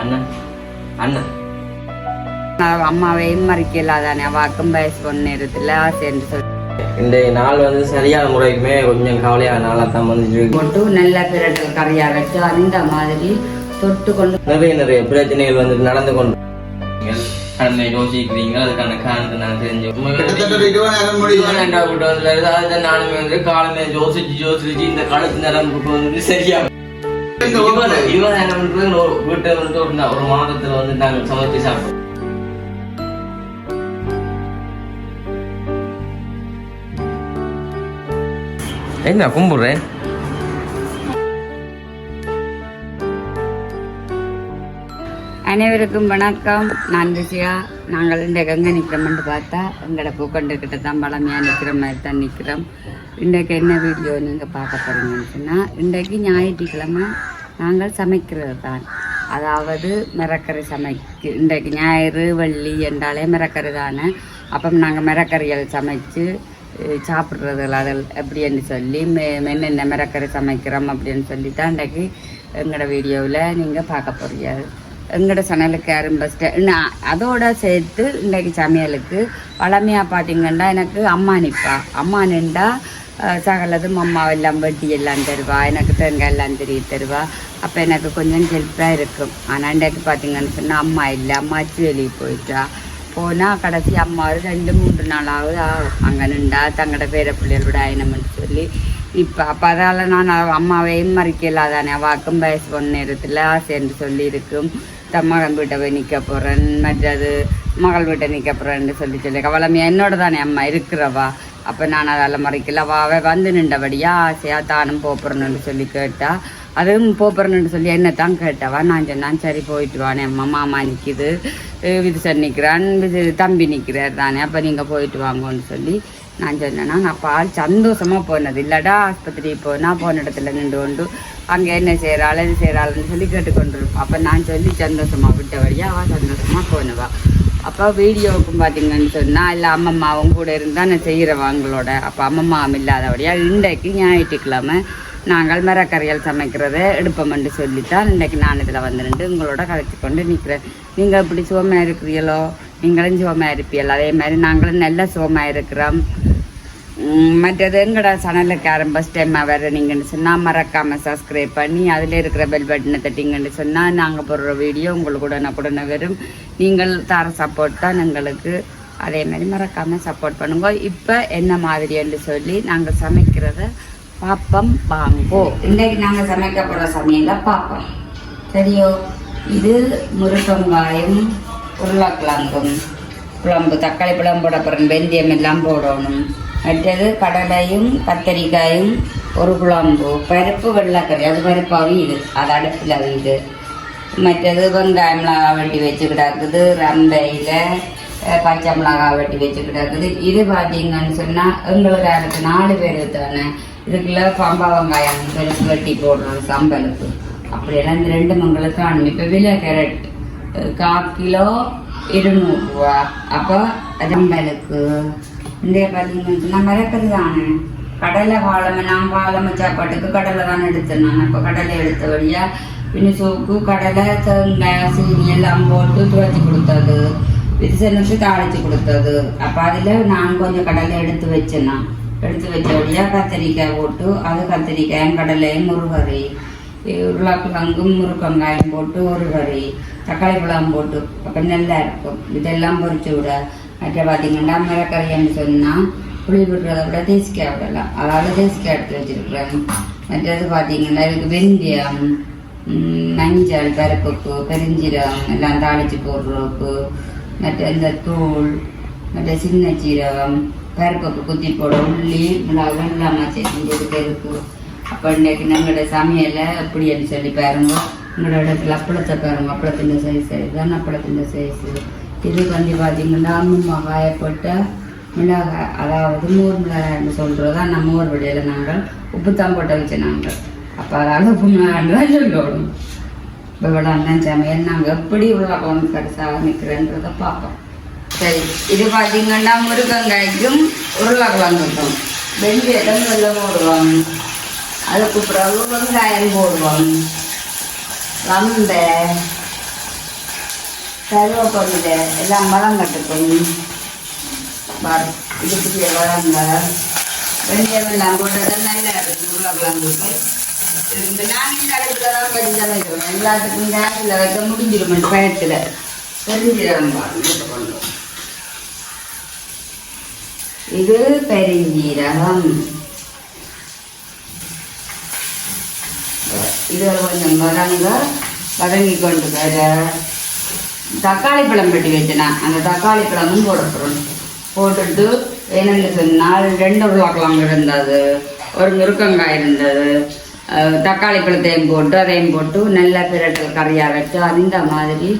அண்ணன் அண்ணன் வயசு பொண்ணு நேரத்தில் ஆசைன்னு சொல்லி இந்த நாள் வந்து சரியான முறைக்குமே கொஞ்சம் கவலையான நாளாக தான் வந்துட்டு போட்டு நல்ல பிரட்டல் கறியா வச்சு அந்த மாதிரி தொட்டு கொண்டு நிறைய நிறைய பிரச்சனைகள் வந்துட்டு நடந்து கொண்டு கடனை யோசிக்கிறீங்க அதுக்கான காரணத்தை நான் தெரிஞ்சு கிட்டத்தட்ட இருபதாயிரம் முடியும் ரெண்டாவது கூட்டத்தில் இருந்து அதை நானுமே வந்து காலமே யோசிச்சு யோசிச்சு இந்த காலத்து நரம்புக்கு வந்து சரியா ஒரு வீட்டை வந்து ஒரு மாதத்துல வந்து நாங்கள் சமைச்சு சாப்பிடுவோம். என்ன கும்பிடுறேன் அனைவருக்கும் வணக்கம். நான் ரிஷியா நாங்கள் இன்றைக்கு எங்கே நிற்கிறோம்னு பார்த்தா எங்களோட பூக்கண்டுக்கிட்ட தான் பழமையாக நிற்கிற மாதிரி தான் நிற்கிறோம். இன்றைக்கு என்ன வீடியோ நீங்கள் பார்க்க போகிறீங்கன்னு சொன்னால் இன்றைக்கு ஞாயிற்றுக்கிழமை நாங்கள் சமைக்கிறது தான் அதாவது மிரக்கறி சமைக்கு இன்றைக்கு ஞாயிறு வெள்ளி என்றாலே மிரக்கறி தானே அப்போ நாங்கள் மிரக்கறிகள் சமைச்சு சாப்பிட்றது சாப்பிட்றதுல அதில் எப்படின்னு சொல்லி மெ மென்னென்ன மிரக்கறி சமைக்கிறோம் அப்படின்னு சொல்லி தான் இன்றைக்கு எங்களோட வீடியோவில் நீங்கள் பார்க்க போறீங்க. எங்களோட சமையலுக்கு யாரும் பெஸ்ட்டு அதோட சேர்த்து இன்றைக்கு சமையலுக்கு பழமையாக பார்த்தீங்கன்னா எனக்கு அம்மா நிற்பா அம்மா நின்றா சகலதும் அம்மா எல்லாம் வெட்டி எல்லாம் தருவா. எனக்கு தேங்காய் எல்லாம் தெரிய தருவா. அப்போ எனக்கு கொஞ்சம் ஹெல்ப்பாக இருக்கும். ஆனால் இன்றைக்கு பார்த்தீங்கன்னு சொன்னால் அம்மா இல்லை. அம்மாச்சி வெளியே போயிட்டா. போனால் கடைசி அம்மா ரெண்டு மூன்று நாளாவது ஆகும். அங்கே நின்றா தங்களோட பேர பிள்ளைகளோட ஆயினம்னு சொல்லி இப்போ அப்போ அதால் நான் அம்மாவையும் மறிக்கல வாக்கும் அவாக்கும் வயசு பொண்ணு நேரத்தில் ஆசைன்னு சொல்லியிருக்கும். மகன் வீட்டை போய் நிற்க போகிறேன் மற்றது மகள் வீட்டை நிற்க போகிறேன்னு சொல்லி சொல்லி அவளமே என்னோட தானே அம்மா இருக்கிறவா? அப்போ நான் அதால் மறைக்கல. அவ வந்து நின்றபடியா ஆசையாக தானும் போப்புறேன்னு சொல்லி கேட்டா அதுவும் போப்புறேன்னு சொல்லி என்ன தான் கேட்டவா? நான் சொன்னான் சரி போயிட்டு வானே அம்மா. மாமா நிற்கிது விதுசன் நிற்கிறான் விது தம்பி நிற்கிறார் தானே. அப்போ நீங்கள் போயிட்டு வாங்கன்னு சொல்லி நான் சொன்னேன்னா நான் பால் சந்தோஷமாக போனது இல்லடா ஆஸ்பத்திரி போனால் போன இடத்துல நின்று கொண்டு அங்கே என்ன செய்கிறாள் இது செய்கிறாள்னு சொல்லி கேட்டுக்கொண்டிருப்போம் அப்போ நான் சொல்லி சந்தோஷமாக விட்டபடியா அவள் சந்தோஷமாக போனவா. அப்போ வீடியோவுக்கும் பார்த்தீங்கன்னு சொன்னால் இல்லை அம்மம்மாவும் கூட இருந்தால் நான் செய்கிறவங்களோட அப்போ அம்மம்மாவும் இல்லாதபடியாக இன்றைக்கு ஞாயிற்றுக்கிழமை நாங்கள் மரக்கறிகள் சமைக்கிறதை எடுப்போம்னு சொல்லித்தான் இன்றைக்கு நான் இதில் வந்துருந்து உங்களோட கதைச்சு கொண்டு நிற்கிறேன் நீங்கள் இப்படி சுகமாக இருக்கிறீங்களோ நீங்களும் சுகமாக இருப்பீங்களோ அதே மாதிரி நாங்களும் நல்ல சுகமாக இருக்கிறோம். மற்றது எங்களோட சேனலுக்கு யாரும் ஃபஸ்ட் வர நீங்கன்னு சொன்னால் மறக்காமல் சப்ஸ்கிரைப் பண்ணி அதில் இருக்கிற பெல் பட்டனை தட்டிங்கன்னு சொன்னால் நாங்கள் போடுற வீடியோ உங்களுக்கு உடனுக்குடனே வரும். நீங்கள் தர சப்போர்ட் தான் எங்களுக்கு. அதே மாதிரி மறக்காமல் சப்போர்ட் பண்ணுங்க. இப்போ என்ன மாதிரின்னு சொல்லி நாங்கள் சமைக்கிறத பாப்பம் வாங்கோ. இன்றைக்கு நாங்கள் சமைக்க போகிற சமையலை பார்ப்போம் சரியோ? இது முருகங்காயும் உருளைக்கிழங்கும் குழம்பு தக்காளி பழம் அப்புறம் வெந்தயம் எல்லாம் போடணும். மற்றது கடலையும் கத்தரிக்காயும் ஒரு குழம்பு பருப்பு வெள்ளைக்கறி அது பருப்பு அவியுது அது அடுப்பில் அவியுது மற்றது வெங்காய மிளகா வெட்டி வச்சு கிடக்குது ரம்பையில் பச்சை மிளகா வெட்டி வச்சு கிடக்குது இது பார்த்தீங்கன்னு சொன்னால் எங்களுக்கு அதுக்கு நாலு பேர் தானே இதுக்குள்ள பம்பா வெங்காயம் பெருசு வெட்டி போடுறோம் சம்பலுக்கு அப்படியெல்லாம் இந்த ரெண்டு மங்களுக்கு அனுப்பி இப்போ விலை கேரட் கால் கிலோ இருநூறுவா அப்போ ரம்பலுக்கு இந்த பார்த்தீங்கன்னா சொன்னால் தானே கடலை வாழமை நான் வாழமை சாப்பாட்டுக்கு கடலை தான் எடுத்தேன் அப்போ கடலை எடுத்த வழியாக பின்ன சோப்பு கடலை தேங்காய் சீனி எல்லாம் போட்டு துவைச்சி கொடுத்தது விசனுக்கு தாளித்து கொடுத்தது அப்போ அதில் நான் கொஞ்சம் கடலை எடுத்து வச்சேன்னா எடுத்து வச்ச வழியாக கத்திரிக்காய் போட்டு அது கத்திரிக்காயும் கடலையும் முருகரி உருளைக்கிழங்கும் முருக்கங்காயம் போட்டு ஒரு கறி தக்காளி பழம் போட்டு அப்போ நல்லா இருக்கும் இதெல்லாம் பொறிச்சு விட மற்ற பார்த்தீங்கன்னா மிளகறின்னு சொன்னால் புளி விடுறத விட தேசிக்காய் விடலாம் அதாவது தேசிக்காய் எடுத்து வச்சுருக்குறேன் மற்றது பார்த்தீங்கன்னா இதுக்கு வெந்தயம் மஞ்சள் பருப்புக்கு பெருஞ்சீரகம் எல்லாம் தாளித்து போடுறதுக்கு மற்ற இந்த தூள் மற்ற சின்ன சீரகம் பருப்புக்கு குத்தி போட உள்ளி மிளகு இல்லாமல் சேர்த்து இருக்கு அப்போ இன்றைக்கு நம்மளோட சமையலை எப்படின்னு சொல்லி பாருங்க. உங்களோட இடத்துல அப்பளத்தை பாருங்க. அப்பளத்தின் சைஸ் இதுதான் அப்பளத்தின் சைஸ் இது. வந்து பார்த்தீங்கன்னா அம்மா காயப்பட்ட மிளகாய் அதாவது மோர் மிளகாய்னு சொல்கிறது தான் நம்ம ஊர் வழியில் நாங்கள் உப்பு தான் போட்டு வச்சு நாங்கள். அப்போ அதாவது உப்பு மிளகாய்னு தான் சொல்லணும் இப்போ தான் சமையல் நாங்கள் எப்படி உருளைக்கிழங்கு கடைசாக நிற்கிறேன்றதை பார்ப்போம். சரி இது பார்த்தீங்கன்னா முருங்கங்காய்க்கும் உருளைக்கிழங்குக்கும். வெந்தயம் வெள்ளமும் உருவாங்க அதுக்கு பிறகு வெங்காயம் போடுவோம் ரம்பை கருவேப்பிலை எல்லாம் வளம் கட்டுக்கணும் பாரு இதுக்கு வளங்க வெந்தயம் எல்லாம் நல்லா இருக்கும் உருளைக்கிழங்குக்கு இந்த நான்கு தான் கொஞ்சம் சமைக்கிறோம் எல்லாத்துக்கும் கேஸில் வைக்க முடிஞ்சிடும் பயத்தில் பெருஞ்சீரகம் பாருங்க இது பெருஞ்சீரகம் இது கொஞ்சம் வதங்க வதங்கி கொண்டு வர. தக்காளி பழம் வெட்டி வச்சேனா அந்த தக்காளி பழமும் போட போகிறோம் போட்டுட்டு என்னென்னு சொன்னால் ரெண்டு உருளைக்கிழங்கு இருந்தது ஒரு முருக்கங்காய் இருந்தது தக்காளி பழத்தையும் போட்டு அதையும் போட்டு நல்லா பிரட்டல் கறியாக வச்சு அந்த மாதிரி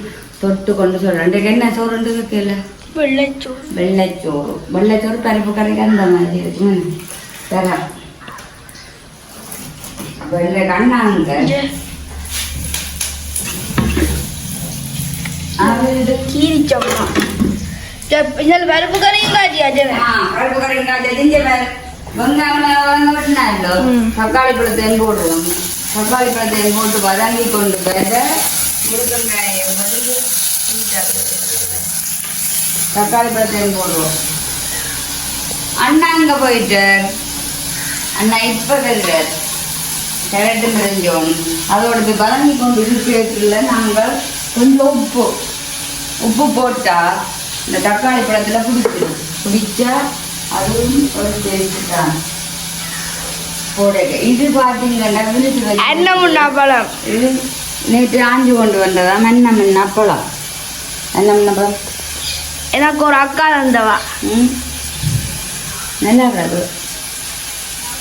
தொட்டு கொண்டு சொல்கிறேன் என்ன சோறுண்டு வைக்கல? வெள்ளைச்சோறு. வெள்ளைச்சோறு. வெள்ளைச்சோறு பருப்பு கறிக்கு அந்த மாதிரி இருக்கும் தர வெள்ளை கண்ணாங்க. கீரி காட்டியாச்சு ஆ, பருப்பு கறிக்கு காட்டு இங்கே பாரு. வெங்காயம். தக்காளி பழத்தையும் போடுவோம் தக்காளி பழத்தையும் போட்டு வதங்கி கொண்டு வர முருங்கங்காயை வந்து தக்காளி பழத்தையும் போடுவோம். அண்ணா அங்க போயிட்டு. அண்ணா இப்ப வருவார் கிழட்டு நிறைஞ்சோம் அதோட வதங்கி கொண்டு இருக்கிறதுல நாங்கள் கொஞ்சம் உப்பு. உப்பு போட்டா இந்த தக்காளி பழத்துல பிடிச்சிடும் பிடிச்சா அதுவும் ஒரு டேஸ்ட் தான். போடுங்க. இது பார்த்தீங்கன்னா அன்னமுன்னா பழம். இது நேற்று ஆஞ்சு கொண்டு வந்ததா? மன்ன மண் அப்பளம் என்ன அப்பளம் எனக்கு ஒரு அக்கா தந்தவா. ம். நல்லா இருக்காது.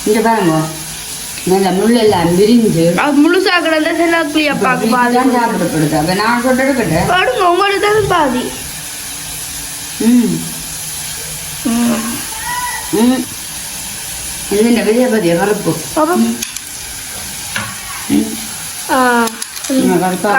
இங்க பாருங்க. நல்ல முள்ளெல்லாம் விரிஞ்சு அது முழுசா கிடந்த செல்லாக்குழி அப்பாவுக்கு பாதி. சாப்பிடப்படுது. அப்ப நான் சொல்லிட்டு இருக்கட்டேன் பாடுங்க உங்களுக்கு தான் பாதி. ம். ம். இது என்ன ஆ இன்னும் கருப்பா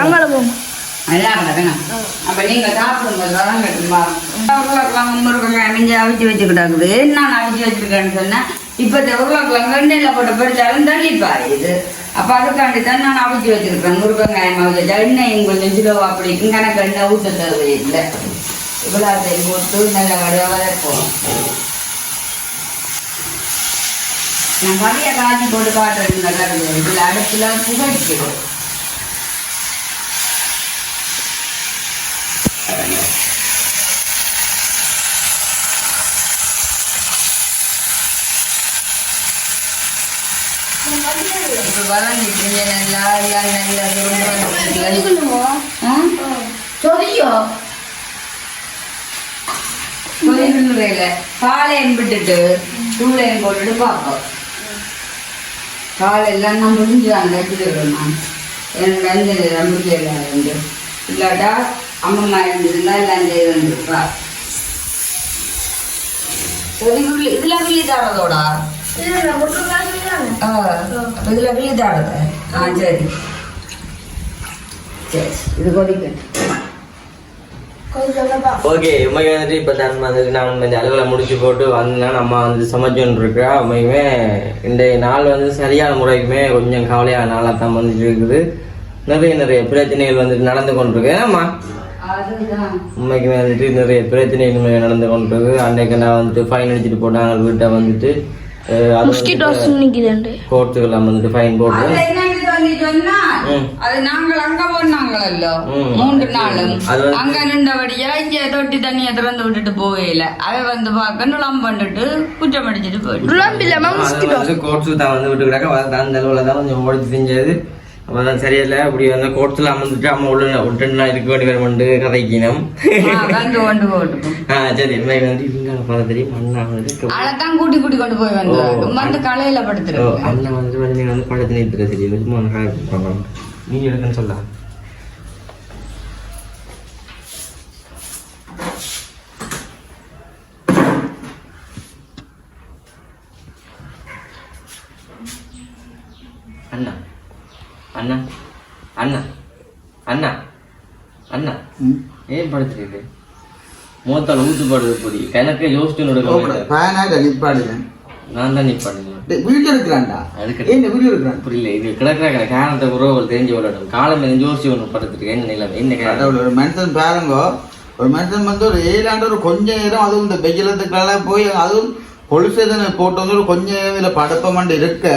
அவிச்சு வச்சு கிடக்குது நான் அவிச்சு வச்சிருக்கேன்னு சொன்னேன்? இப்போ இந்த உருளைக்கிழங்கு எண்ணெயில் போட்டு பொரிச்சாலும் தள்ளிப்பா இது. அப்போ அதுக்காண்டி தான் நான் அவிச்சு வச்சிருக்கேன் முருகங்காயம் அவிச்சு எண்ணெயும் கொஞ்சம் கிலோ அப்படி கணக்கு எண்ணெய் ஊற்ற தேவையில்லை. இவ்வளோத்தையும் போட்டு நல்ல வடிவாக வளர்ப்போம் நான் கறியை காய்ச்சி போட்டு காட்டுறது நல்லா இருக்குது. இதில் அடுப்பில் புகைச்சிடும். இப்ப நல்லா எல்லாம் நல்லா சுருண்டு ஆ? சொதியோ சொதிக்கல விட்டுட்டு தூளையும் போட்டுட்டு பார்ப்போம். பால் எல்லாம் நான் முடிஞ்சுதான் வச்சுக்கிறேன் நான். எனக்கு அந்த முடியல இருந்து இல்லாட்டா அம்மம்மா இருந்ததுன்னா எல்லாம் செய்திருந்துருப்பா சொதிக்குள்ளி இதெல்லாம் வில்லி தரதோடா இதுல வில்லி ஆ சரி சரி இது கொதிக்கட்டும் ஓகே உண்மைக்கு வந்துட்டு இப்போ நான் வந்துட்டு நான் இந்த அலுவலை முடிச்சு போட்டு வந்தேன் நம்ம வந்து சமைச்சோன்னு இருக்கிறா உண்மையுமே இன்றைய நாள் வந்து சரியான முறைக்குமே கொஞ்சம் கவலையான நாளாக தான் வந்துட்டு இருக்குது நிறைய நிறைய பிரச்சனைகள் வந்துட்டு நடந்து கொண்டிருக்கு ஏன்னாம்மா அதுதான் உண்மைக்குமே வந்துட்டு நிறைய பிரச்சனைகள் நடந்து கொண்டிருக்கு அன்னைக்கு நான் வந்துட்டு ஃபைன் அடிச்சுட்டு போனாங்க வீட்டை வந்துட்டு மஸ்கிட்டோஸ் நிற்கிதுண்டு கோர்ட்டுக்கெல்லாம் வந்துட்டு ஃபைன் போட்டு அது என்னன்னு சொல்லி சொன்னா, ம். அது நாங்கள் அங்க போனாங்களோ. மூன்று நாளும் அங்க நின்றபடியா இங்க தொட்டி தண்ணியை திறந்து விட்டுட்டு போகல அவ வந்து பார்க்க நுழம் பண்ணிட்டு குற்றம் அடிச்சிட்டு போயிட்டு ருளம்பில்லாம மஸ்கிட்டோஸ் கோர்ட்ஸு தான் வந்து விட்டு கிடக்க அந்த அளவில் தான் கொஞ்சம் ஓடி செஞ்சது அப்போ தான் சரியில்லை அப்படி வந்து கோர்ட்ஸில் அமர்ந்துட்டு அம்மா உள்ள நான் இருக்க வேண்டி வருமெண்டு கதைக்கினோம் ஆ, வந்து போட்டுப்போம் ஆ சரி. மாதிரி வந்து இவங்க பார்த்தா தெரியும். அண்ணா வந்து அதைத்தான் கூட்டி கூட்டி கொண்டு போய் வந்தாங்க ஓ. வந்து கலையில ஓ, படுத்துருக்கு அண்ணா வந்து வந்து நீங்கள் வந்து படத்தில் நிறுத்துற சரி வந்து காய கொடுப்பாங்க. நீ எடுக்கன்னு சொல்லலாம் அண்ணா அண்ணா அண்ணா அண்ணா அண்ணா ஏன் படுத்துருக்கு மூத்தால் ஊத்து படுது பொடி கணக்கே யோசிச்சு நடுக்க ஃபேனாக நிப்பாடுங்க நான் தான் நிப்பாடுங்க வீடியோ எடுக்கிறான்டா அதுக்கு- ஏன் வீடியோ எடுக்கிறான் புரியல இது கிடக்கிற காரணத்தை உறவு தெரிஞ்சு விடணும் காலம் ஜோசி ஒன்று படுத்துருக்கு என்ன நிலம்? என்ன கடவுள் ஒரு மனுஷன் பாருங்க ஒரு மனுஷன் வந்து ஒரு ஏழாண்டு ஒரு கொஞ்ச நேரம் அதுவும் இந்த வெயிலத்துக்கெல்லாம் போய் அதுவும் பொலிசேதனை போட்டு வந்து ஒரு கொஞ்ச நேரம் இதுல படுப்பமண்டு இருக்க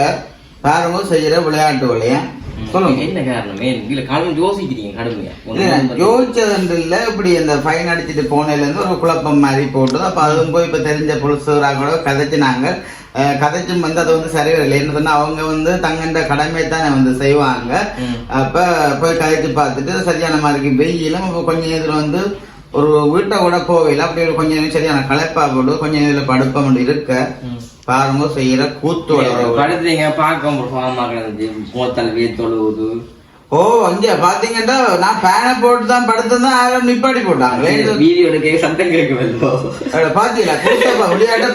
பாருங்க செய்யற விளையாட்டு விளையா சொல்லுங்க. என்ன காரணம்? இல்ல யோசிக்கிறீங்க யோசிச்சது இல்ல இப்படி அந்த ஃபைன் அடிச்சுட்டு போனதுல இருந்து ஒரு குழப்பம் மாதிரி போட்டது. அப்ப அதுவும் போய் இப்ப தெரிஞ்ச புலிசராக கூட கதைச்சினாங்க கதைச்சும் வந்து அது வந்து சரி வரல. என்ன சொன்னா அவங்க வந்து தங்கண்ட கடமை தானே வந்து செய்வாங்க. அப்ப போய் கதைச்சு பார்த்துட்டு சரியான மாதிரி வெயிலும் அப்ப கொஞ்ச நேரத்துல வந்து ஒரு வீட்டை கூட போவையில் அப்படி ஒரு கொஞ்ச நேரம் சரியான களைப்பா போட்டு கொஞ்ச நேரத்துல படுப்ப முடியும் இருக்க. பாருங்க செய்யற கூத்து படுத்துறீங்க பார்க்க ஃபார்மா கிடந்துச்சு மூத்தல் வேத்தொழுவுது. ஓ இங்க பாத்தீங்கன்னா நான் பேனை போட்டு தான் படுத்திருந்தேன் யாரும் நிப்பாடி போட்டாங்க. வீடியோ எடுக்க சத்தம் கேட்குமല്ലോ அட பாத்தீங்களா? கூட்டப்பா விளையாட்ட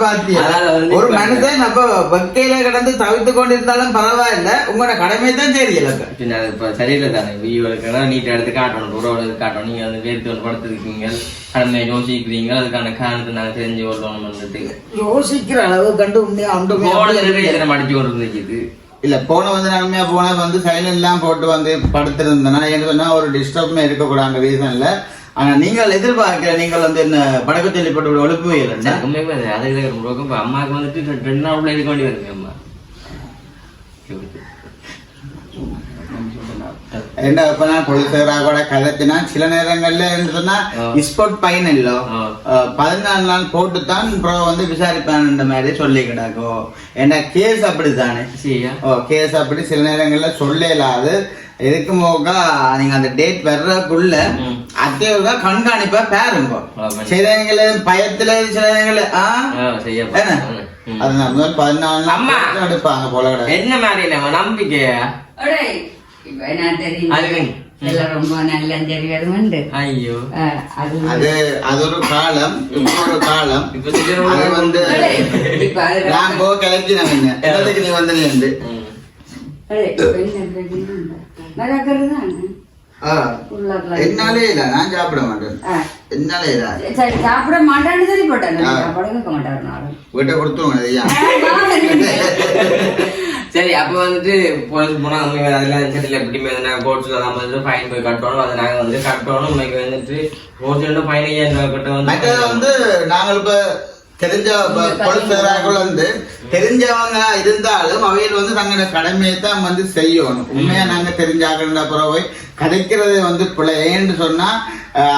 வந்து ஒரு மனுஷன் அப்ப வெக்கையில கிடந்து தவித்து கொண்டிருந்தாலும் பரவாயில்ல. உங்களோட கடமை தான் தெரியல இப்போ சரியில்லை தானே? வீடியோ எடுக்கணும் நீட்டாக எடுத்து காட்டணும். உறவு எடுத்து காட்டணும். நீங்கள் வந்து வேர்த்து வந்து படுத்துருக்கீங்க? கடமையை யோசிக்கிறீங்க அதுக்கான காரணத்தை நாங்கள் தெரிஞ்சு வரணும் வந்துட்டு. யோசிக்கிற அளவு கண்டு உண்மையா எத்தனை மடிச்சு கொண்டு இருந்துச்சு இல்ல போன வந்து நன்மையா போன வந்து சைலண்ட் எல்லாம் போட்டு வந்து படுத்திருந்தேன்னா என்ன சொன்னா ஒரு டிஸ்டர்ப்மே இருக்கக்கூடாது ரீசன்ல ஆனா நீங்கள் எதிர்பார்க்கிற நீங்கள் வந்து என்ன படக்கு தெளிப்பட்டு ஒழுப்புவீர்கள் உண்மையுமே அது அம்மாவுக்கு வந்துட்டு ரெண்டு- ரெண்டு நாள் உள்ள இருக்க வேண்டி வருங்க அம்மா? என்ன இப்ப நான் போலீஸராக கூட கதைச்சினா சில நேரங்கள்ல என்ன சொன்னா ஆ. ஸ்போர்ட் பயன் இல்ல ஆ. பதினாலு நாள் போட்டு தான் அப்புறம் வந்து விசாரிப்பான் மாதிரி சொல்லி கிடக்கும் ஏன்னா கேஸ் அப்படித்தானே ஓ கேஸ் அப்படி சில நேரங்கள்ல சொல்லலாது எதுக்கு மோக்கா நீங்க அந்த டேட் வர்றதுக்குள்ள. அத்தியோக கண்காணிப்பா பாருங்க. சில நேரங்கள பயத்துல சில நேரங்கள ஆ. அதனால பதினாலு எடுப்பாங்க போல கிடக்கு. என்ன மாதிரி நம்ம நம்பிக்கையா ரொம்ப நல்ல தெரியாது ஐயோ அது அது அது ஒரு காலம் ஒரு காலம் அது வந்து நான் போ கிளச்சி நம்ம என்னதுக்கு நீ வந்து இருந்து ம். அடே, தானே என்னாலே இல்ல நான் சாப்பிட மாட்டேன். ஆ. என்னாலே இல்ல. சரி சாப்பிட மாட்டான்னு சொல்லி போட்டாங்க. ஆ. சாப்பாடு கேட்க மாட்டாரு நானும் வீட்டை கொடுத்துருவோம் ஐயா சரி அப்ப வந்துட்டு போலீஸ் போனா உண்மைக்கு அதெல்லாம் சரியில்லை எப்படியுமே நாங்கள் கோர்ட்ஸ்ல நம்ம வந்து ஃபைன் போய் கட்டணும். அதை நாங்க வந்து கட்டணும். உண்மைக்கு வந்துட்டு கோர்ட்ஸ்ல ஃபைன் ஐயாயிரம் கட்ட வந்து வந்து நாங்கள் இப்ப தெரிஞ்ச பொலிசாராக்கள் வந்து தெரிஞ்சவங்க இருந்தாலும் அவையில் வந்து தங்களோட கடமையை தான் வந்து செய்யணும். உண்மையா நாங்க தெரிஞ்சாக்கிற பிறகு கதைக்கிறது வந்து பிள்ளைன்னு சொன்னா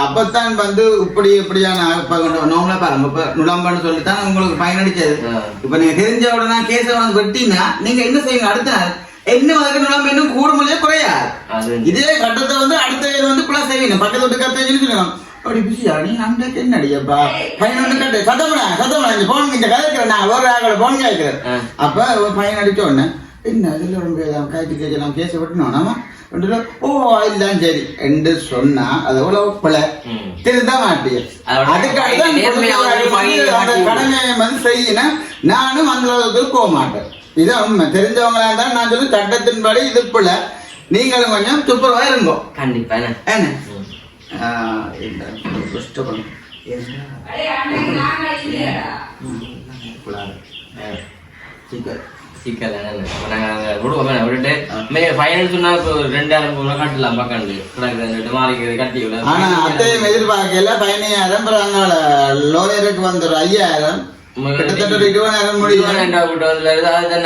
அப்பத்தான் வந்து இப்படி இப்படியான இப்ப நோங்களா பாருங்க இப்ப நுழம்பன்னு சொல்லித்தான் உங்களுக்கு பயனடிச்சது. இப்ப நீங்க தெரிஞ்ச உடனே கேஸ வந்து வெட்டினா நீங்க என்ன செய்யுங்க அடுத்த நாள் இன்னும் அதுக்கு நுழம்பு இன்னும் கூட முடியாது குறையாது? இதே கட்டத்தை வந்து அடுத்த வந்து பிள்ளை செய்வீங்க. பக்கத்து வீட்டு கத்தை சொல்லணும் அப்படி பிஸியா நீ அந்த என்ன அடியப்பா பையன் வந்து கட்டு. சத்தம்டா சத்தம்டா இந்த போன் இந்த கதைக்கிறேன். நான் ஒரு ஆகல போன் கேட்கிறேன். அப்ப பையன் அடிச்ச உடனே என்ன இதுல ரொம்ப காய்ச்சி கேட்க நம்ம கேஸ் விட்டணும் நாம ரெண்டு ஓ இல்லம் சரி என்று சொன்னா அது எவ்வளவு ம். திருந்த மாட்டேன் அதோட அதுக்காக கடமையை வந்து செய்யினா நானும் அந்த அளவுக்கு போக மாட்டேன் உண்மை தெரிஞ்சவங்களா இருந்தா நான் சொல்லி சட்டத்தின்படி இது பிள்ளை நீங்களும் கொஞ்சம் துப்புரவா இருங்கோ கண்டிப்பா என்ன கஷ்டப்படும். சிக்கல். சிக்கல் என்ன அப்ப நாங்க அங்க விடுவோம் விட்டுட்டு மே ஃபைனல் சொன்னா இப்போ ரெண்டாயிரம் ரூபாய் கட்டலாம் பக்கண்டு கிடக்குது மாறிக்கிறது கட்டி விட ஆனா அத்தையும் எதிர்பார்க்கல பதினையாயிரம் அப்புறம் அங்கால லோயருக்கு வந்து ஒரு ஐயாயிரம் ஒரு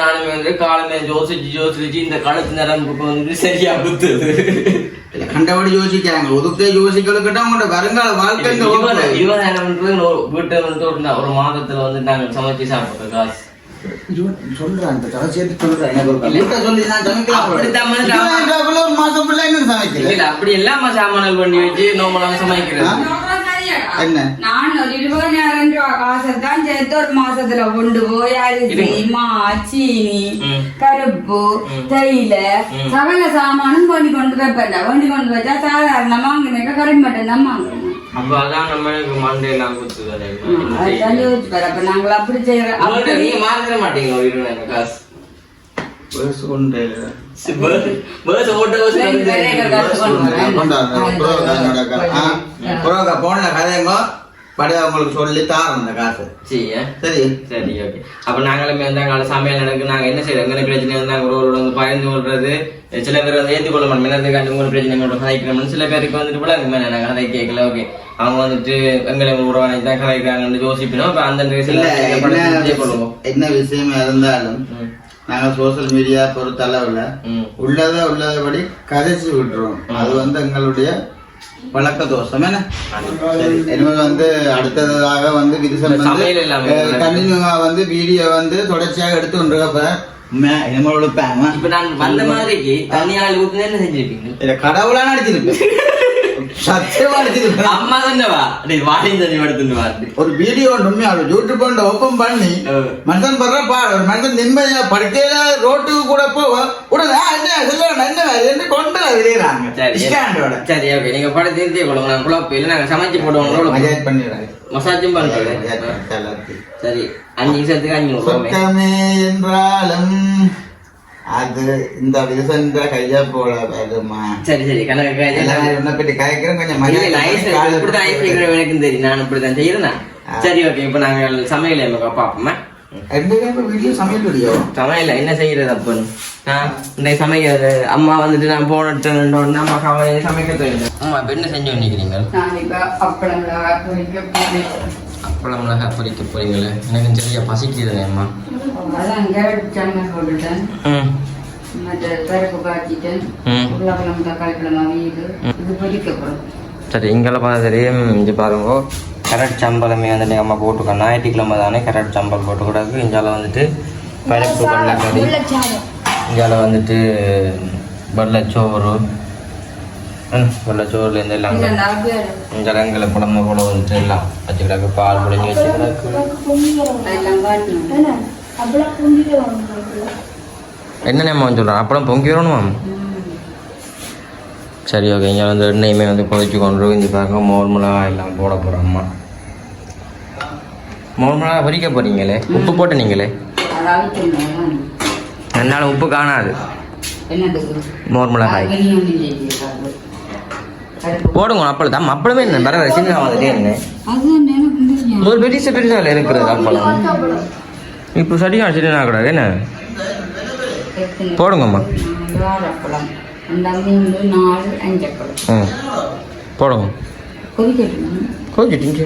நானுமே வந்து காலமே யோசிச்சு யோசிச்சு இந்த காலத்து நரம்புக்கு வந்து சரியா குத்துது கண்டபடி யோசிக்கிறாங்க. ஒதுக்க யோசிக்கலுக்கிட்ட உங்களோட வருங்கால வாழ்க்கை. இருபதாயிரம் ஒரு வீட்டை வந்து ஒரு ஒரு மாதத்துல வந்து நாங்க சமைச்சு சாப்பிடுறோம் காசு. சொல்றேன் அந்த கதை சேர்த்து சொல்றேன் எனக்கு சொல்லி நான் சமைக்கலாம் ஒரு மாசம் இன்னும் சமைக்கல இல்ல அப்படி எல்லாம சாமான்கள் பண்ணி வச்சு? சொல்றது சரியாடா? என்ன? நான் ஒரு இருபதாயிரம் ரூபா காசை தான் சேர்த்து ஒரு மாசத்துல கொண்டு போய் அரிசி இருங்க. மா சீனி ம். கருப்பு. தேயில. சகல சாமானும் கொண்டு கொண்டு வைப்பேன் கொண்டு கொண்டு வச்சா சாதாரணமா கரும்பு மட்டும் தான் அப்ப அதான் நம்மளுக்கு மண்டே எல்லாம் குத்துதானே அதுதான் யோசிச்சு பாரு. அப்ப நாங்கள் அப்படி செய்யறோம் நீங்க மாத்திர மாட்டீங்க ஒரு இருபதாயிரம் காசு? கொண்டு ஓட்ட கொண்டு புரோக்கா போன்ல கதைங்கோ படி அவங்களுக்கு சொல்லி தாரோம் அந்த காசு. சரி? சரி. சரி ஓகே அப்ப நாங்களுமே வந்து அங்கே சமையல் நடக்கு நாங்க என்ன செய்யறோம் எங்களுக்கு பிரச்சனை இருந்தாங்க ஒருவரோட வந்து பகிர்ந்து கொள்றது சில பேர் வந்து ஏற்றுக்கொள்ள மாட்டோம் என்னதுக்கு உங்களுக்கு பிரச்சனை எங்களோட கதைக்கிறோம்னு சில பேருக்கு வந்துட்டு கூட அதுக்கு மேலே நாங்கள் கதை கேட்கல ஓகே அவங்க வந்துட்டு எங்களை உறவாணி தான் கதைக்கிறாங்கன்னு யோசிப்பினோம். அப்ப அந்த என்ன படத்தை கொள்வோம் என்ன விஷயம் இருந்தாலும். நாங்க சோசியல் மீடியா பொறுத்த அளவுல ம். உள்ளதை உள்ளபடி கதைச்சு விட்டுருவோம். அது வந்து எங்களுடைய பழக்க தோஷம் என்ன? சரி இனிமேல் வந்து அடுத்ததாக வந்து விதிசல் வந்து சமையல் கண்டினியூவா வந்து வீடியோ வந்து தொடர்ச்சியாக எடுத்து கொண்டிருக்கப்ப இனிமேல் உழைப்பாங்க இப்ப நான் வந்த மாதிரிக்கு தனியாள் ஊத்துனா என்ன செஞ்சிருப்பீங்க. இத கடவுளா நடிச்சிருப்பேன் சத்தியமா அம்மா டேய் தண்ணி எடுத்துட்டு வாடி. ஒரு வீடியோ ஒன்று உண்மையாக யூடியூப் ஒன்று ஓப்பன் பண்ணி மனுஷன் படுற பாடு. ஒரு மனுஷன் நிம்மதியா படுக்கையில ரோட்டுக்கு கூட போவ உடனே "ஆ, என்ன சொல்லுவாங்க என்ன என்று கொண்டு விளையாடுறாங்க சரி சரி. ஓகே நீங்க படம் திருத்திய கொடுங்க நான் குழப்பம் இல்லை. நாங்க சமைச்சு போடுவோம். மஜாஜ் பண்ணிடுறாங்க மசாஜும் பண்றேன் சரி அஞ்சு நிமிஷத்துக்கு அஞ்சு என்றாலும் அது இந்த விசன்ற கையா போல வருமா சரி சரி. கணக்கு என்ன பற்றி கயக்கிறேன் கொஞ்சம் எனக்கும் தெரியும். நான் இப்படிதான் செய்யறேன்? சரி ஓகே. இப்போ நாங்கள் சமையல் பேரும் வீடியோ சமையல் என்ன செய்யறது அப்பன்னு நான் இந்த சமைக்கிறது அம்மா வந்துட்டு நான் போன உடனே அம்மா சமைக்க தெரியும் அம்மா இப்போ என்ன செஞ்சு நினைக்கிறீங்க? நான் இப்போ அப்பளம் பொரிக்க போகிறேன் அப்பளம் மிளகா பொரிக்க போறீங்களே? எனக்கு சரியா பசிக்குது அம்மா. அதான் கேரட் சாம்பார் போட்டுட்டேன். ம். மற்ற பருப்பு காய்ச்சிட்டேன் ம். உருளைக்கிழங்கு தக்காளி பழம் அவியுது இது பொரிக்கப்படும். சரி இங்கெல்லாம் பார்த்தா தெரியும் இங்கே பாருங்க. கரட் சம்பளமே வந்துட்டு அம்மா போட்டுக்கோம் ஞாயிற்றுக்கிழமை தானே கரட் சம்பல் போட்டு கூடாது இங்கால வந்துட்டு பருப்பு வெள்ளைக்கறி இங்கால வந்துட்டு வெள்ளைச்சோறு ம், வெள்ளைச்சோறுலேருந்து எல்லாம் இந்த எங்களை குழம்பு கூட வந்துட்டு எல்லாம் வச்சு கிடக்கு பால் புளிஞ்சு வச்சு காட்டணும் என்னென்னம்மா சொல்கிறேன் அப்புறம் பொங்கி வரணுமா சரி ஓகே இங்கே வந்து எண்ணெயுமே வந்து கொதிச்சு கொண்டு இஞ்சி பாருங்க மோர் மிளகா எல்லாம் போட போகிறோம் அம்மா மோர் மிளகா பொரிக்க போறீங்களே உப்பு போட்டு நீங்களே என்னால் உப்பு காணாது மோர் மிளகாய் போடுங்க அப்பளம். தான் அப்பளமே என்ன? வர வர சின்ன வந்துட்டே என்ன? ஒரு பெரிய பெரிய இருக்கிறது அப்பளம். இப்போ சரியா சரியா கூடாது என்ன? போடுங்கம்மா. ம். போடுங்க. கொதிக்கட்டுங்க. கொதிச்சிட்டீங்க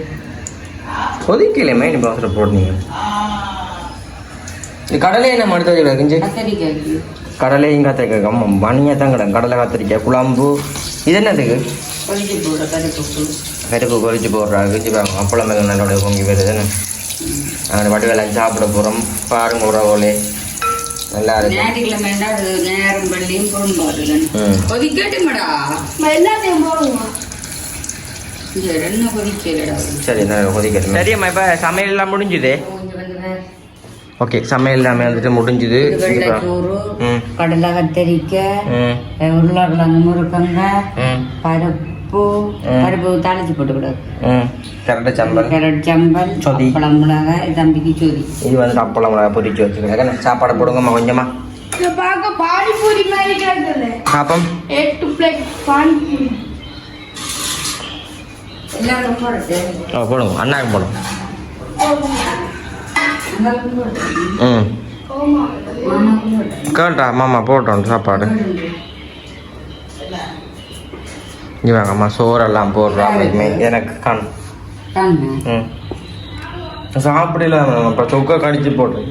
கொதிக்கலையுமே நீ பாத்திரம் போடுனீங்க. இந்த கடலையை நம்ம எடுத்து வச்சுக்கலாம் கிஞ்சி. கத்தரிக்காய்க்கு கடலையும் கத்திரிக்காய் மணியாக தான் கிடக்கும் கடலை கத்திரிக்காய்? குழம்பு. இது என்னதுக்கு கருப்பு கொதிச்சு போடுறாங்க கிஞ்சி பாருங்க. அப்பளம் மேலே நல்லோட பொங்கி வருதுன்னு அந்த வடிவேலாம் சாப்பிட போகிறோம் பாருங்க உறவோலே நல்லா இருக்கு. சரி நான் கொதிக்கட்டும். சரியம்மா இப்போ சமையல் எல்லாம் முடிஞ்சுது ஓகே சமையல் எல்லாமே வந்துட்டு முடிஞ்சுது. கடலை கத்தரிக்காய் உருளைக்கிழங்கு முருக்கங்காய் ம். பருப்பு. பருப்பு தாளிச்சு போட்டு கூடாது ம். கரெக்டாக சம்பல். கேரட் சம்பல் சொதி. பழம் மிளகாய் தம்பிக்கு சொதி. இது வந்து அப்பளம் மிளகா பொரிச்சு வச்சுக்கிறேன் சாப்பாடு போடுங்கம்மா கொஞ்சமா. இதை பார்க்க பானிபூரி மாதிரி கிடக்குது. பாப்பம் எட்டு பிளேட் பானிபூரி எல்லாரும் போடுறது. ஓ போடுங்க. அண்ணாக்கு போடுறது ம். கேட்டா மாமா போட்டோம் சாப்பாடு. இங்கே வாங்கம்மா சோறெல்லாம் போடுறா அப்படியுமே எனக்கு தாங்க ம். சாப்பிடல இப்போ தொக்கை கடிச்சு போடுறேன்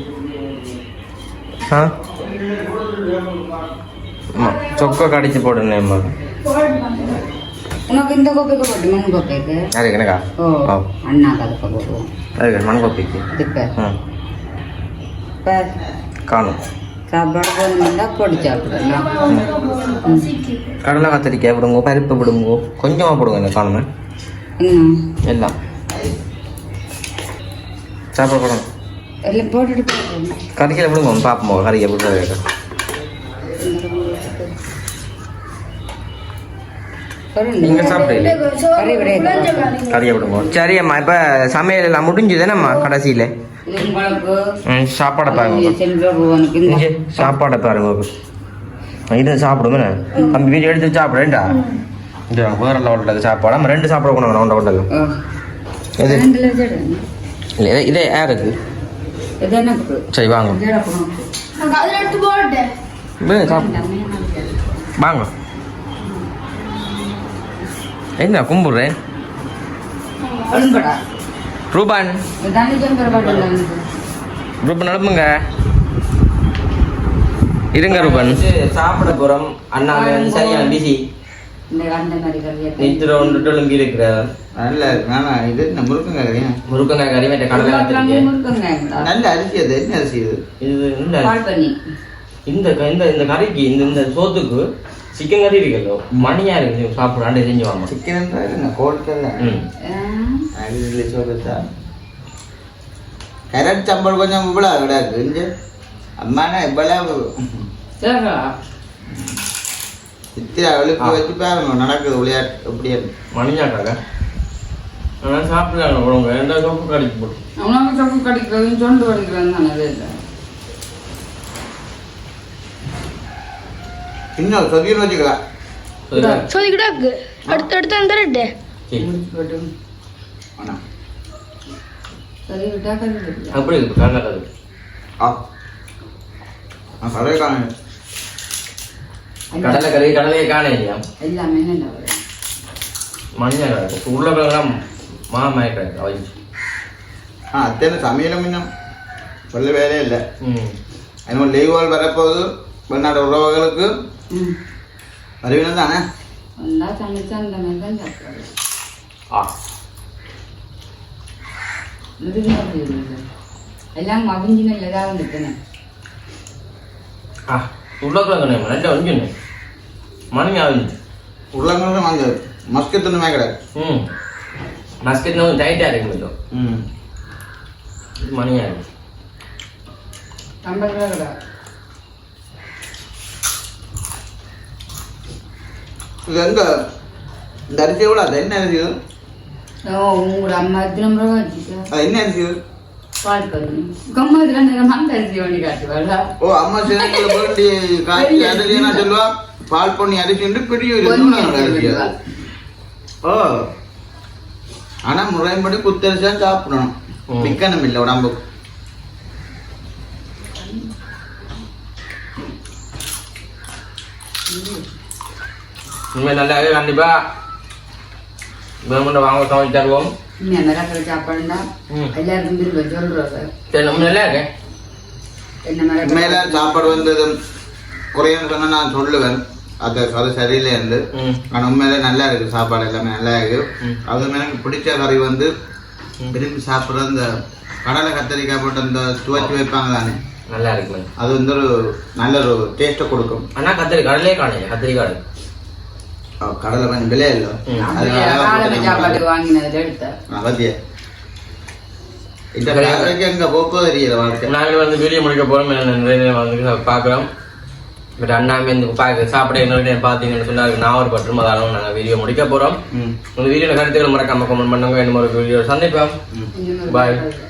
ஆ? சொக்கை கடிச்சு போடுனேம்மா உனக்கு இந்த கோப்பைக்கு போட்டு மண் கோப்பைக்கு? அதுக்கு எனக்கா ஓ அண்ணா கலப்பை போடுவோம் அதுக்கு மண்கோப்பிக்கு இதுக்கு. ம். இப்போ காணும். சாப்பாடு போகணும்னா போட்டு சாப்பிடலாம். ம். கடலை கத்திரிக்காய் விடுங்க பருப்பு விடுங்க கொஞ்சமாக போடுங்க இந்த காணுமே எல்லாம். சாப்பிட போடுங்க எல்லாம் போட்டுட்டு கறிக்கையில் விடுங்க பார்ப்போம் கறிக்கை விடுறது நீங்க விடையாது கறியை விடுங்க சரி அம்மா இப்போ சமையல் எல்லாம் முடிஞ்சுதானம்மா கடைசியில்? சாப்பாடை பாருங்க இந்த. இங்கே சாப்பாடை பாருங்க இது சாப்பிடுமே தம்பி வீடு எடுத்து சாப்பிடுறேன்டா இது வேற லெவலில் சாப்பாடு. நம்ம ரெண்டு சாப்பிட கொண்டு வச்சிடுங்க இல்லை இதே- இதே யாருக்கு? சரி வாங்க. வாங்க. என்ன கும்பிடுறேன்? ரூபான் ரூபன் நடப்புங்க இருங்க ரூபன் சாப்பிட போறோம் அண்ணா வந்து சரியான நித்திர ஒன்று ஒழுங்கி இருக்கிற நல்ல ஆனா இது இந்த முருங்கங்க கறியா முருக்கங்காய் கறி மற்ற கடலை நல்ல அரிசி அது என்ன அரிசி இது இது இந்த பால் பண்ணி இந்த க- இந்த இந்த கறிக்கு இந்த இந்த சோத்துக்கு சிக்கன் கறி இருக்குல்ல மணியா இருக்கு சாப்பிட அண்டை செஞ்சு வாங்க சிக்கன் கோல்கல்ல ம். அரிசியில சொல்லுதா கரட் சம்பல் கொஞ்சம் இவ்வளவு கிடக்கு இங்க அம்மானா இவ்வளவு. சித்திரா வெளுக்கு வச்சு பாருங்க நடக்குது விளையாட்டு அப்படியே மணியாக்காக சாப்பிடலாம் ஒழுங்க எந்த சோப்பு கடிக்கு போட்டு. உணவு சப்பு கடிக்கிறது சொண்டு கடிக்கிறது தானே இல்லை இன்னும் சொதின்னு வச்சுக்கலாம் சரியா? சொல்லிக்கிட்டே இருக்கு அடுத்து அடுத்து விட்டா கல்வி அப்படி இருக்கு கதை ஆ. நான் கடை காணேன். கடலை கறி கடலையே காண இல்லையா எல்லாமே மணியா கிடக்கு உருளைக்கிழங்குலாம் மாமாய கிடக்கு அவைச்சு ஆ அத்தனை சமையலும் இன்னும் சொல்ல வேலையே இல்லை. ம். வரப்போகுது. வெளிநாடு உறவுகளுக்கு ம். வருவீங்க தானே? வந்தா சமைச்சா அந்த மாதிரி தான் சாப்பிடுறது. ஆ. முதுகு அப்படி இருக்குது எல்லாம் மகிஞ்சின ஏதாவது வந்துட்டேன். ஆ உருளைக்கிழங்கு நல்லா ஒஞ்சுன்னு மணி ஆகுது உருளைங்களும் அந்த மஸ்கத்துணுமே கிடையாது ம் மஸ்கட் கொஞ்சம் டைட்டாக இருக்கு கொஞ்சம் ம் மணியா இருக்கு ஐம்பது ரூபா கிடையாது இது எங்க இந்த அரிசி எவ்வளோ அது என்ன அரிசி உங்களோட அம்மா வச்சுக்கா அது என்ன அரிசி ஓ அம்மா சொல்லுவா? பால் பொண்ணி அரிசி பெரிய ஓ. ஆனா முறைப்படி குத்தரிசா சாப்பிடணும். ம். விற்கணும் இல்லை உடம்புக்கு. இனிமேல் நல்லா கண்டிப்பாக கவர்மெண்ட் வாங்க சமைச்சு தருவோம் இன்னும் மிளகாய் சாப்பாடுண்டா ம். எல்லாருக்கும் திரும்ப சொல்றது சரி நம்ம நல்லா இருக்கேன் என்ன மேல சாப்பாடு வந்தது குறையன்னு சொன்னா நான் சொல்லுவேன் அது அது சரியில்லை என்று ம் ஆனா உண்மையில நல்லா இருக்கு சாப்பாடு எல்லாமே நல்லா இருக்கு. அது எனக்கு பிடிச்ச கறி வந்து விரும்பி சாப்பிட்ற இந்த கடலை கத்தரிக்காய் போட்டு அந்த துவச்சி வைப்பாங்க தானே நல்லா இருக்கு அது வந்து ஒரு நல்ல ஒரு டேஸ்ட்டை கொடுக்கும் ஆனால் கத்திரி கடலே காணைங்க கத்திரிக்காடு கடலை கொஞ்சம் விலை இல்லை இந்த வேலைக்கு எங்க போக்கோ தெரியல வாழ்க்கை. நாங்கள் வந்து வீடியோ முடிக்க போகிறோம் நிறைய வந்து பார்க்குறோம். பட் அண்ணாமே இந்த பார்க்க சாப்பிட என்ன பார்த்தீங்கன்னு சொன்னால் நான் ஒரு பற்றும் அதாலும் நாங்கள் வீடியோ முடிக்க போகிறோம் ம். இந்த வீடியோவில் கருத்துக்கள் மறக்காம கமெண்ட் பண்ணுங்க. இன்னும் ஒரு வீடியோ சந்திப்போம். நாள்